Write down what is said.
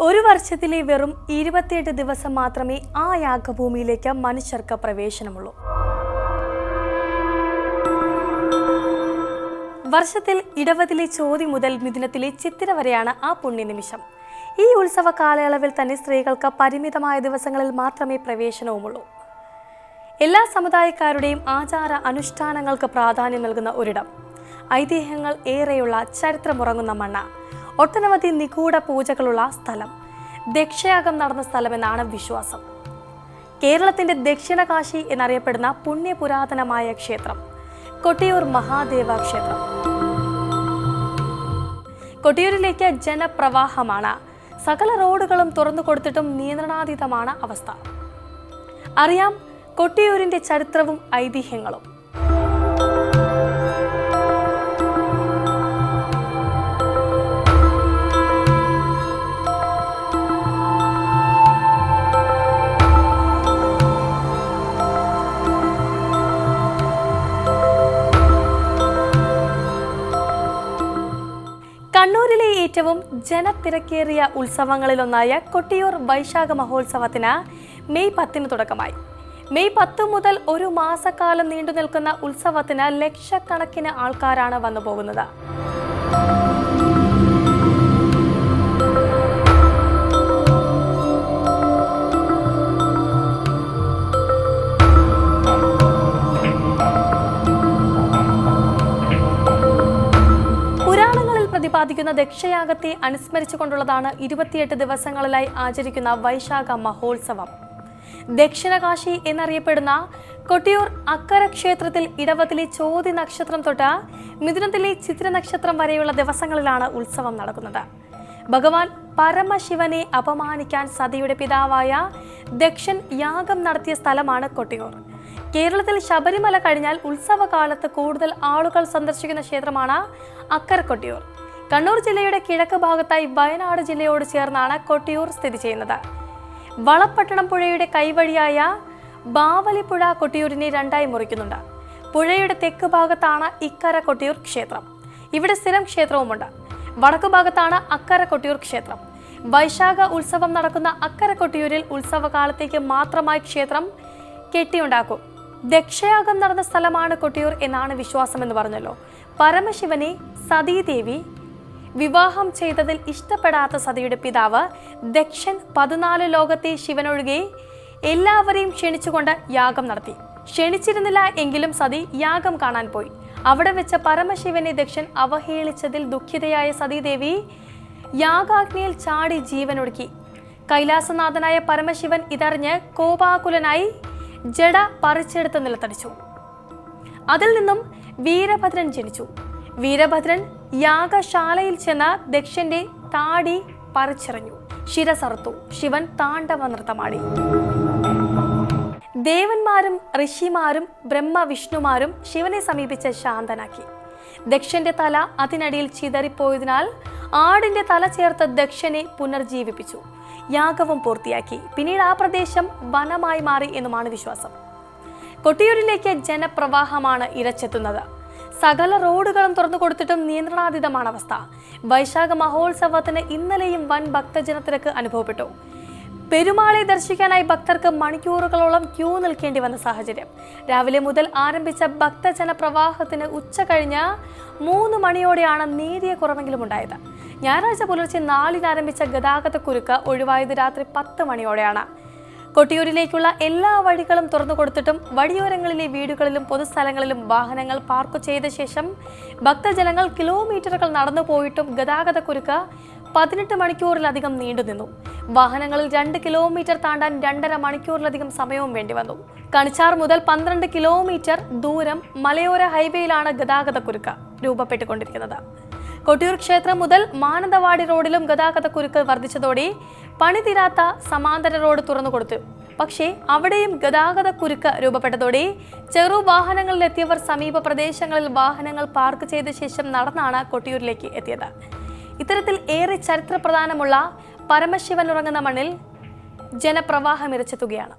ഒരു വർഷത്തിലെ വെറും ഇരുപത്തിയെട്ട് ദിവസം മാത്രമേ ആ യാഗഭൂമിയിലേക്ക് മനുഷ്യർക്ക് പ്രവേശനമുള്ളൂ. വർഷത്തിൽ ഇടവത്തിലെ ചോതി മുതൽ മിഥുനത്തിലെ ചിത്തിര വരെയാണ് ആ പുണ്യനിമിഷം. ഈ ഉത്സവ കാലയളവിൽ തന്നെ സ്ത്രീകൾക്ക് പരിമിതമായ ദിവസങ്ങളിൽ മാത്രമേ പ്രവേശനവുമുള്ളൂ. എല്ലാ സമുദായക്കാരുടെയും ആചാര അനുഷ്ഠാനങ്ങൾക്ക് പ്രാധാന്യം നൽകുന്ന ഒരിടം. ഐതിഹ്യങ്ങൾ ഏറെയുള്ള ചരിത്രമുറങ്ങുന്ന മണ്ണ. ഒട്ടനവധി നിഗൂഢ പൂജകളുള്ള സ്ഥലം. ദക്ഷയാഗം നടന്ന സ്ഥലമെന്നാണ് വിശ്വാസം. കേരളത്തിന്റെ ദക്ഷിണകാശി എന്നറിയപ്പെടുന്ന പുണ്യപുരാതനമായ ക്ഷേത്രം കൊട്ടിയൂർ മഹാദേവ ക്ഷേത്രം. കൊട്ടിയൂരിലേക്ക് ജനപ്രവാഹമാണ്. സകല റോഡുകളും തുറന്നു കൊടുത്തിട്ടും നിയന്ത്രണാതീതമാണ് അവസ്ഥ. അറിയാം കൊട്ടിയൂരിന്റെ ചരിത്രവും ഐതിഹ്യങ്ങളും. ഏറ്റവും ജനത്തിരക്കേറിയ ഉത്സവങ്ങളിലൊന്നായ കൊട്ടിയൂർ വൈശാഖ മഹോത്സവത്തിന് മെയ് പത്തിന് തുടക്കമായി. മെയ് പത്ത് മുതൽ ഒരു മാസക്കാലം നീണ്ടു നിൽക്കുന്ന ഉത്സവത്തിന് ലക്ഷക്കണക്കിന് ആൾക്കാരാണ് വന്നു പോകുന്നത് പ്രതിപാദിക്കുന്ന ദക്ഷയാഗത്തെ അനുസ്മരിച്ചുകൊണ്ടുള്ളതാണ് ഇരുപത്തിയെട്ട് ദിവസങ്ങളിലായി ആചരിക്കുന്ന വൈശാഖ മഹോത്സവം. ദക്ഷിണകാശി എന്നറിയപ്പെടുന്ന കൊട്ടിയൂർ അക്കര ക്ഷേത്രത്തിൽ ഇടവത്തിലെ ചോതി നക്ഷത്രം തൊട്ട് മിഥുനത്തിലെ ചിത്ര നക്ഷത്രം വരെയുള്ള ദിവസങ്ങളിലാണ് ഉത്സവം നടക്കുന്നത്. ഭഗവാൻ പരമശിവനെ അപമാനിക്കാൻ സതിയുടെ പിതാവായ ദക്ഷൻ യാഗം നടത്തിയ സ്ഥലമാണ് കൊട്ടിയൂർ. കേരളത്തിൽ ശബരിമല കഴിഞ്ഞാൽ ഉത്സവകാലത്ത് കൂടുതൽ ആളുകൾ സന്ദർശിക്കുന്ന ക്ഷേത്രമാണ് അക്കര കൊട്ടിയൂർ. കണ്ണൂർ ജില്ലയുടെ കിഴക്ക് ഭാഗത്തായി വയനാട് ജില്ലയോട് ചേർന്നാണ് കൊട്ടിയൂർ സ്ഥിതി ചെയ്യുന്നത്. വളപ്പട്ടണം പുഴയുടെ കൈവഴിയായ ബാവലിപ്പുഴ കൊട്ടിയൂരിനെ രണ്ടായി മുറിക്കുന്നുണ്ട്. പുഴയുടെ തെക്ക് ഭാഗത്താണ് ഇക്കര കൊട്ടിയൂർ ക്ഷേത്രം. ഇവിടെ സ്ഥിരം ക്ഷേത്രവുമുണ്ട്. വടക്കു ഭാഗത്താണ് അക്കര കൊട്ടിയൂർ ക്ഷേത്രം. വൈശാഖ ഉത്സവം നടക്കുന്ന അക്കര കൊട്ടിയൂരിൽ ഉത്സവകാലത്തേക്ക് മാത്രമായി ക്ഷേത്രം കെട്ടിയുണ്ടാക്കും. ദക്ഷയാഗം നടന്ന സ്ഥലമാണ് കൊട്ടിയൂർ എന്നാണ് വിശ്വാസം എന്ന് പറഞ്ഞല്ലോ. പരമശിവനെ സതീദേവി വിവാഹം ചെയ്തതിൽ ഇഷ്ടപ്പെടാത്ത സതിയുടെ പിതാവ് ദക്ഷൻ പതിനാല് ലോകത്തെ ശിവനൊഴികെ എല്ലാവരെയും ക്ഷണിച്ചുകൊണ്ട് യാഗം നടത്തി. ക്ഷണിച്ചിരുന്നില്ല എങ്കിലും സതി യാഗം കാണാൻ പോയി. അവിടെ വെച്ച പരമശിവനെ ദക്ഷൻ അവഹേളിച്ചതിൽ ദുഃഖിതയായ സതീദേവി യാഗാഗ്നിയിൽ ചാടി ജീവനൊടുക്കി. കൈലാസനാഥനായ പരമശിവൻ ഇതറിഞ്ഞ് കോപാകുലനായി ജഡ പറിച്ചെടുത്ത് നിലത്തടിച്ചു. അതിൽ നിന്നും വീരഭദ്രൻ ജനിച്ചു. വീരഭദ്രൻ യാഗശാലയിൽ ചെന്ന് ദക്ഷന്റെ താടി പറിച്ചെറിഞ്ഞു. ശിരസർത്തു ശിവൻ താണ്ഡവ നൃത്തമാടി ദേവന്മാരും ഋഷിമാരും ബ്രഹ്മവിഷ്ണുമാരും ശിവനെ സമീപിച്ച് ശാന്തനാക്കി. ദക്ഷന്റെ തല അതിനടിയിൽ ചിതറിപ്പോയതിനാൽ ആടിന്റെ തല ചേർത്ത് ദക്ഷനെ പുനർജീവിപ്പിച്ചു. യാഗവും പൂർത്തിയാക്കി. പിന്നീട് ആ പ്രദേശം വനമായി മാറി എന്നുമാണ് വിശ്വാസം. കൊട്ടിയൂരിലേക്ക് ജനപ്രവാഹമാണ് ഇരച്ചെത്തുന്നത്. സകല റോഡുകളും തുറന്നു കൊടുത്തിട്ടും നിയന്ത്രണാതീതമാണ് അവസ്ഥ. വൈശാഖ മഹോത്സവത്തിന് ഇന്നലെയും വൻ ഭക്തജനത്തിരക്ക് അനുഭവപ്പെട്ടു. പെരുമാളെ ദർശിക്കാനായി ഭക്തർക്ക് മണിക്കൂറുകളോളം ക്യൂ നിൽക്കേണ്ടി വന്ന സാഹചര്യം. രാവിലെ മുതൽ ആരംഭിച്ച ഭക്തജന പ്രവാഹത്തിന് ഉച്ച കഴിഞ്ഞ മൂന്ന് മണിയോടെയാണ് നേരിയ കുറവെങ്കിലും ഉണ്ടായത്. ഞായറാഴ്ച പുലർച്ചെ നാലിന് ആരംഭിച്ച ഗതാഗത കുരുക്ക് ഒഴിവായത് രാത്രി പത്ത് മണിയോടെയാണ്. കൊട്ടിയൂരിലേക്കുള്ള എല്ലാ വഴികളും തുറന്നു കൊടുത്തിട്ടും വഴിയോരങ്ങളിലെ വീടുകളിലും പൊതുസ്ഥലങ്ങളിലും വാഹനങ്ങൾ പാർക്ക് ചെയ്ത ശേഷം ഭക്തജനങ്ങൾ കിലോമീറ്ററുകൾ നടന്നു പോയിട്ടും ഗതാഗത കുരുക്ക് പതിനെട്ട് മണിക്കൂറിലധികം നീണ്ടുനിന്നു വാഹനങ്ങളിൽ രണ്ട് കിലോമീറ്റർ താണ്ടാൻ രണ്ടര മണിക്കൂറിലധികം സമയവും വേണ്ടി വന്നു. കണിച്ചാർ മുതൽ പന്ത്രണ്ട് കിലോമീറ്റർ ദൂരം മലയോര ഹൈവേയിലാണ് ഗതാഗത കുരുക്ക് രൂപപ്പെട്ടുകൊണ്ടിരിക്കുന്നത്. കൊട്ടിയൂർ ക്ഷേത്രം മുതൽ മാനന്തവാടി റോഡിലും ഗതാഗത കുരുക്ക് വർദ്ധിച്ചതോടെ പണിതീരാത്ത സമാന്തര റോഡ് തുറന്നു കൊടുത്തു. പക്ഷേ അവിടെയും ഗതാഗത കുരുക്ക് രൂപപ്പെട്ടതോടെ ചെറു വാഹനങ്ങളിലെത്തിയവർ സമീപ പ്രദേശങ്ങളിൽ വാഹനങ്ങൾ പാർക്ക് ചെയ്ത ശേഷം നടന്നാണ് കൊട്ടിയൂരിലേക്ക് എത്തിയത്. ഇത്തരത്തിൽ ഏറെ ചരിത്രപ്രധാനമുള്ള പരമശിവൻ ഉറങ്ങുന്ന മണ്ണിൽ ജനപ്രവാഹം ഇരച്ചെത്തുകയാണ്.